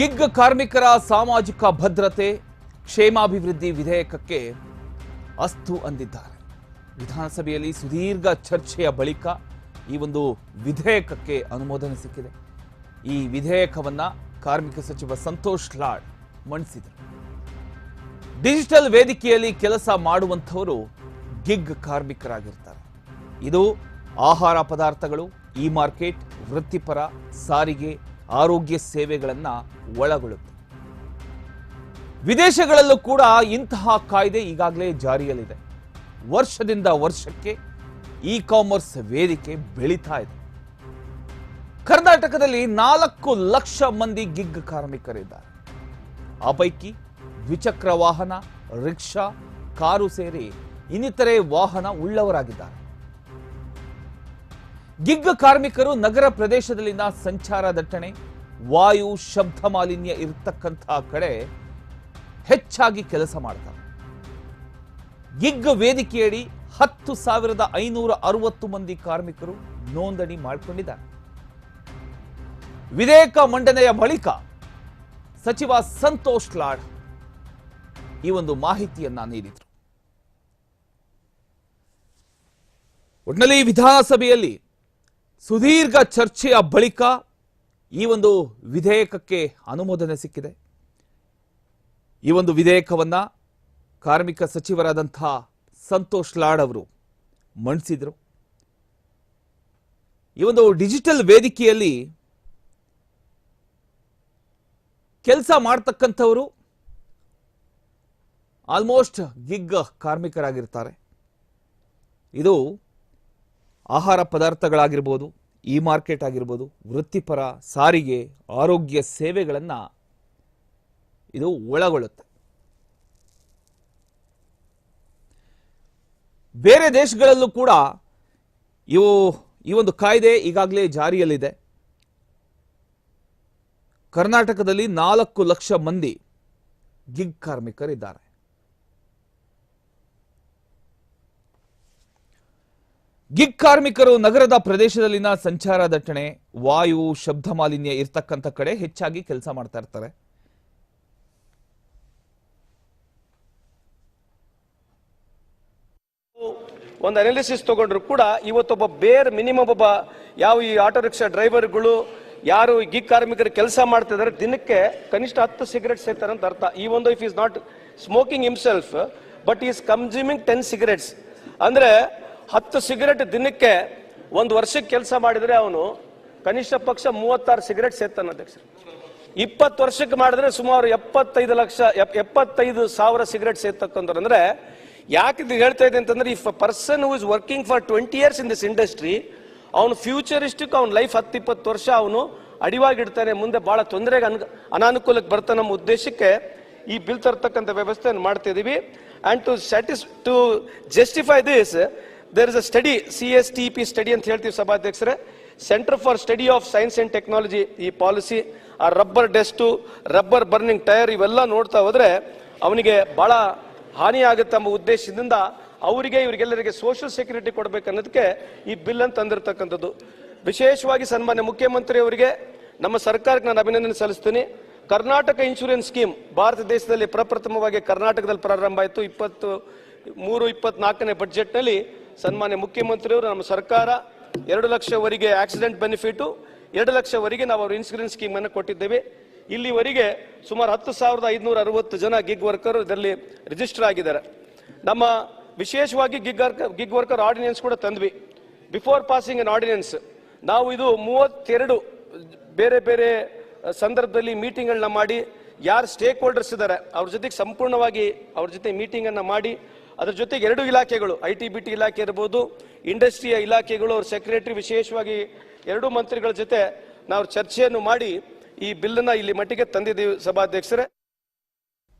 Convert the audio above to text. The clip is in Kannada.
ಗಿಗ್ ಕಾರ್ಮಿಕರ ಸಾಮಾಜಿಕ ಭದ್ರತೆ, ಕ್ಷೇಮಾಭಿವೃದ್ಧಿ ವಿಧೇಯಕಕ್ಕೆ ಅಸ್ತು ಅಂದಿದ್ದಾರೆ. ವಿಧಾನಸಭೆಯಲ್ಲಿ ಸುದೀರ್ಘ ಚರ್ಚೆಯ ಬಳಿಕ ಈ ಒಂದು ವಿಧೇಯಕಕ್ಕೆ ಅನುಮೋದನೆ ಸಿಕ್ಕಿದೆ. ಈ ವಿಧೇಯಕವನ್ನ ಕಾರ್ಮಿಕ ಸಚಿವ ಸಂತೋಷ್ ಲಾಡ್ ಮಂಡಿಸಿದರು ಡಿಜಿಟಲ್ ವೇದಿಕೆಯಲ್ಲಿ ಕೆಲಸ ಮಾಡುವಂಥವರು ಗಿಗ್ ಕಾರ್ಮಿಕರಾಗಿರ್ತಾರೆ. ಇದು ಆಹಾರ ಪದಾರ್ಥಗಳು ಇ ಮಾರ್ಕೆಟ್ ವೃತ್ತಿಪರ, ಸಾರಿಗೆ ಆರೋಗ್ಯ ಸೇವೆಗಳನ್ನು ಒಳಗೊಳ್ಳುತ್ತೆ. ವಿದೇಶಗಳಲ್ಲೂ ಕೂಡ ಇಂತಹ ಕಾಯ್ದೆ ಈಗಾಗಲೇ ಜಾರಿಯಲ್ಲಿದೆ. ವರ್ಷದಿಂದ ವರ್ಷಕ್ಕೆ ಇ ಕಾಮರ್ಸ್ ವೇದಿಕೆ ಬೆಳೀತಾ ಇದೆ. ಕರ್ನಾಟಕದಲ್ಲಿ ನಾಲ್ಕು ಲಕ್ಷ ಮಂದಿ ಗಿಗ್ ಕಾರ್ಮಿಕರಿದ್ದಾರೆ. ಆ ಪೈಕಿ ದ್ವಿಚಕ್ರ ವಾಹನ, ರಿಕ್ಷಾ, ಕಾರು ಸೇರಿ ಇನ್ನಿತರೆ ವಾಹನ ಉಳ್ಳವರಾಗಿದ್ದಾರೆ. ಗಿಗ್ ಕಾರ್ಮಿಕರು ನಗರ ಪ್ರದೇಶದಲ್ಲಿನ ಸಂಚಾರ ದಟ್ಟಣೆ ವಾಯು ಶಬ್ದ ಮಾಲಿನ್ಯ ಇರತಕ್ಕಂತಹ ಕಡೆ ಹೆಚ್ಚಾಗಿ ಕೆಲಸ ಮಾಡ್ತಾರೆ. ಗಿಗ್ ವೇದಿಕೆಯಡಿ ಹತ್ತು ಸಾವಿರದ ಐನೂರ ಅರವತ್ತು ಮಂದಿ ಕಾರ್ಮಿಕರು ನೋಂದಣಿ ಮಾಡಿಕೊಂಡಿದ್ದಾರೆ. ವಿಧೇಯಕ ಮಂಡನೆಯ ಬಳಿಕ ಸಚಿವ ಸಂತೋಷ್ ಲಾಡ್ ಈ ಒಂದು ಮಾಹಿತಿಯನ್ನ ನೀಡಿದರು. ಒಟ್ಟಿನಲ್ಲಿ ವಿಧಾನಸಭೆಯಲ್ಲಿ ಸುದೀರ್ಘ ಚರ್ಚೆಯ ಬಳಿಕ ಈ ಒಂದು ವಿಧೇಯಕಕ್ಕೆ ಅನುಮೋದನೆ ಸಿಕ್ಕಿದೆ. ಈ ಒಂದು ವಿಧೇಯಕವನ್ನ ಕಾರ್ಮಿಕ ಸಚಿವರಾದಂಥ ಸಂತೋಷ್ ಲಾಡ್ ಅವರು ಮಂಡಿಸಿದರು ಈ ಒಂದು ಡಿಜಿಟಲ್ ವೇದಿಕೆಯಲ್ಲಿ ಕೆಲಸ ಮಾಡ್ತಕ್ಕಂಥವರು ಆಲ್ಮೋಸ್ಟ್ ಗಿಗ್ಗ ಕಾರ್ಮಿಕರಾಗಿರ್ತಾರೆ. ಇದು ಆಹಾರ ಪದಾರ್ಥಗಳಾಗಿರ್ಬೋದು ಇ ಮಾರ್ಕೆಟ್ ಆಗಿರ್ಬೋದು, ವೃತ್ತಿಪರ ಸಾರಿಗೆ, ಆರೋಗ್ಯ ಸೇವೆಗಳನ್ನು ಇದು ಒಳಗೊಳ್ಳುತ್ತೆ. ಬೇರೆ ದೇಶಗಳಲ್ಲೂ ಕೂಡ ಇವು, ಈ ಒಂದು ಕಾಯ್ದೆ ಈಗಾಗಲೇ ಜಾರಿಯಲ್ಲಿದೆ. ಕರ್ನಾಟಕದಲ್ಲಿ ನಾಲ್ಕು ಲಕ್ಷ ಮಂದಿ ಗಿಗ್ ಕಾರ್ಮಿಕರಿದ್ದಾರೆ. ಗಿಗ್ ಕಾರ್ಮಿಕರು ನಗರದ ಪ್ರದೇಶದಲ್ಲಿನ ಸಂಚಾರ ದಟ್ಟಣೆ, ವಾಯು, ಶಬ್ದ ಮಾಲಿನ್ಯ ಇರ್ತಕ್ಕಂಥ ಕಡೆ ಹೆಚ್ಚಾಗಿ ಕೆಲಸ ಮಾಡ್ತಾ ಇರ್ತಾರೆ. ಒಂದು ಅನಾಲಿಸಿಸ್ ತಗೊಂಡ್ರು ಕೂಡ ಇವತ್ತೊಬ್ಬ ಬೇರ್ ಮಿನಿಮಮ್ ಒಬ್ಬ ಯಾವ ಈ ಆಟೋ ರಿಕ್ಷಾ ಡ್ರೈವರ್ಗಳು ಯಾರು ಗಿಗ್ ಕಾರ್ಮಿಕರು ಕೆಲಸ ಮಾಡ್ತಿದ್ದಾರೆ ದಿನಕ್ಕೆ ಕನಿಷ್ಠ ಹತ್ತು ಸಿಗರೆಟ್ ಸೇರ್ತಾರೆ ಅಂತ ಅರ್ಥ. ಈ ಒಂದು if is not smoking himself but is consuming ten cigarettes ಅಂದ್ರೆ ಹತ್ತು ಸಿಗರೆಟ್ ದಿನಕ್ಕೆ ಒಂದು ವರ್ಷಕ್ಕೆ ಕೆಲಸ ಮಾಡಿದ್ರೆ ಅವನು ಕನಿಷ್ಠ ಪಕ್ಷ ಮೂವತ್ತಾರು ಸಿಗರೆಟ್ ಸೇರ್ತಾನೆ ಅಧ್ಯಕ್ಷ ಇಪ್ಪತ್ತು ವರ್ಷಕ್ಕೆ ಮಾಡಿದ್ರೆ ಸುಮಾರು ಎಪ್ಪತ್ತೈದು ಲಕ್ಷ, ಎಪ್- ಎಪ್ಪತ್ತೈದು ಸಾವಿರ ಸಿಗರೆಟ್ ಸೇರ್ತಕ್ಕಂಥವ್ರು. ಅಂದ್ರೆ ಯಾಕೆ ಇದು ಹೇಳ್ತಾ ಇದೆ ಅಂತಂದ್ರೆ if a person who is working for twenty years in this industry ಅವನು ಫ್ಯೂಚರಿಸ್ಟಿಕ್ ಅವ್ನ ಲೈಫ್ ಹತ್ತು, ಇಪ್ಪತ್ತು ವರ್ಷ ಅವನು ಅಡಿವಾಗಿಡ್ತಾನೆ, ಮುಂದೆ ಬಹಳ ತೊಂದರೆಗೆ ಅನ್, ಅನಾನುಕೂಲಕ್ಕೆ ಬರ್ತಾನೆ ನಮ್ಮ ಉದ್ದೇಶಕ್ಕೆ ಈ ಬಿಲ್ ತರ್ತಕ್ಕಂಥ ವ್ಯವಸ್ಥೆಯನ್ನು ಮಾಡ್ತಾ and to satis to justify this there is a study C S T P study ಅಂತ ಹೇಳ್ತೀವಿ ಸಭಾಧ್ಯಕ್ಷರೇ. Centre for study of science and technology ಈ ಪಾಲಿಸಿ, ಆ rubber dust, rubber burning tyre ಇವೆಲ್ಲ ನೋಡ್ತಾ ಹೋದ್ರೆ ಅವನಿಗೆ ಬಹಳ ಹಾನಿ ಆಗುತ್ತೆ ಎಂಬ ಉದ್ದೇಶದಿಂದ ಅವರಿಗೆ, ಇವರಿಗೆಲ್ಲರಿಗೆ ಸೋಷಿಯಲ್ ಸೆಕ್ಯೂರಿಟಿ ಕೊಡಬೇಕನ್ನೋದಕ್ಕೆ ಈ ಬಿಲ್ ಅಂತ ತಂದಿರತಕ್ಕಂಥದ್ದು. ವಿಶೇಷವಾಗಿ ಸನ್ಮಾನ್ಯ ಮುಖ್ಯಮಂತ್ರಿ ಅವರಿಗೆ ನಮ್ಮ ಸರ್ಕಾರಕ್ಕೆ ನಾನು ಅಭಿನಂದನೆ ಸಲ್ಲಿಸ್ತೀನಿ. ಕರ್ನಾಟಕ ಇನ್ಶೂರೆನ್ಸ್ ಸ್ಕೀಮ್ ಭಾರತ ದೇಶದಲ್ಲಿ ಪ್ರಪ್ರಥಮವಾಗಿ ಕರ್ನಾಟಕದಲ್ಲಿ ಪ್ರಾರಂಭ ಆಯಿತು. ಇಪ್ಪತ್ತು, ಮೂರು, ಇಪ್ಪತ್ನಾಲ್ಕನೇ ಬಜೆಟ್ನಲ್ಲಿ ಸನ್ಮಾನ್ಯ ಮುಖ್ಯಮಂತ್ರಿಯವರು, ನಮ್ಮ ಸರ್ಕಾರ ಎರಡು ಲಕ್ಷವರೆಗೆ ಆಕ್ಸಿಡೆಂಟ್ ಬೆನಿಫಿಟು ಎರಡು ಲಕ್ಷವರೆಗೆ ನಾವು ಅವ್ರ ಇನ್ಶೂರೆನ್ಸ್ ಸ್ಕೀಮ್ ಅನ್ನು ಕೊಟ್ಟಿದ್ದೇವೆ. ಇಲ್ಲಿವರೆಗೆ ಸುಮಾರು ಹತ್ತು ಸಾವಿರದ ಐದುನೂರ ಅರವತ್ತು ಜನ ಗಿಗ್ ವರ್ಕರ್ ಇದರಲ್ಲಿ ರಿಜಿಸ್ಟರ್ ಆಗಿದ್ದಾರೆ. ನಮ್ಮ ವಿಶೇಷವಾಗಿ ಗಿಗ್ ಗಿಗ್ ವರ್ಕರ್ ಆರ್ಡಿನೆನ್ಸ್ ಕೂಡ ತಂದ್ವಿ. ಬಿಫೋರ್ ಪಾಸಿಂಗ್ ಅನ್ ಆರ್ಡಿನೆನ್ಸ್ ನಾವು ಇದು ಮೂವತ್ತೆರಡು ಬೇರೆ ಬೇರೆ ಸಂದರ್ಭದಲ್ಲಿ ಮೀಟಿಂಗ್ಗಳನ್ನ ಮಾಡಿ, ಯಾರು ಸ್ಟೇಕ್ ಹೋಲ್ಡರ್ಸ್ ಇದ್ದಾರೆ ಅವ್ರ ಜೊತೆಗೆ ಸಂಪೂರ್ಣವಾಗಿ ಅವ್ರ ಜೊತೆ ಮೀಟಿಂಗನ್ನು ಮಾಡಿ ಅದ್ರ ಜೊತೆಗೆ ಎರಡು ಇಲಾಖೆಗಳು ಐ ಟಿ ಬಿ ಟಿ ಇಲಾಖೆ ಇರ್ಬೋದು, ಇಂಡಸ್ಟ್ರಿಯ ಇಲಾಖೆಗಳು, ಅವ್ರ ಸೆಕ್ರೆಟರಿ ವಿಶೇಷವಾಗಿ ಎರಡು ಮಂತ್ರಿಗಳ ಜೊತೆ ನಾವು ಚರ್ಚೆಯನ್ನು ಮಾಡಿ ಈ ಬಿಲ್ಲನ್ನು ಇಲ್ಲಿ ಮಟ್ಟಿಗೆ ತಂದಿದ್ದೀವಿ ಸಭಾಧ್ಯಕ್ಷರೇ.